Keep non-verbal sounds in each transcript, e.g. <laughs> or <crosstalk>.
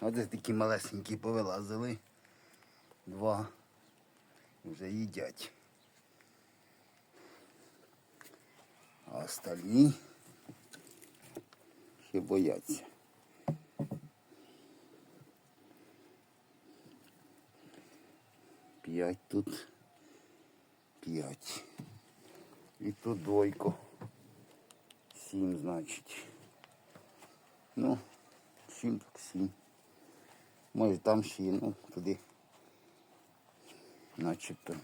Оце такі малесенькі повилазили. Два. Вже їдять. А остальні ще бояться. П'ять тут. П'ять. І тут двойко. Сім, значить. Ну, сім так сім. Може там ще, є, ну, туди. Начебто.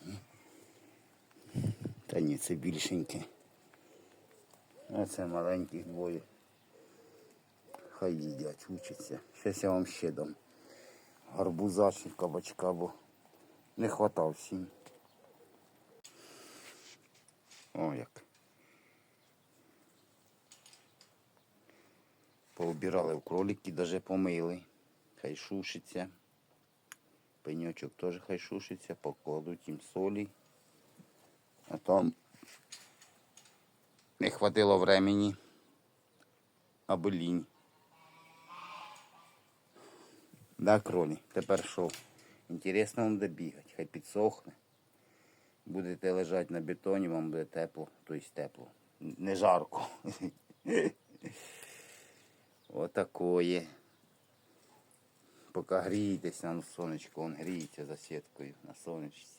Та ні, це більшеньке. А це маленьких двоє. Хай їдять, учаться. Щас я вам ще дам. Гарбуза чи кабачка, бо не хватав всім. О, як. Поубирали в кролики, даже помили. Хай шушиться. Пеньочок теж хай шушиться, покладуть їм солі. А там не хватило времени або лінь. Да, кролі, тепер що? Інтересно вам де бігати, хай підсохне. Будете лежати на бетоні, вам буде тепло, тобто тепло. Не жарко. <laughs> Отакое. Поки грієтесь на сонечко, он гріється за сіткою на сонечці.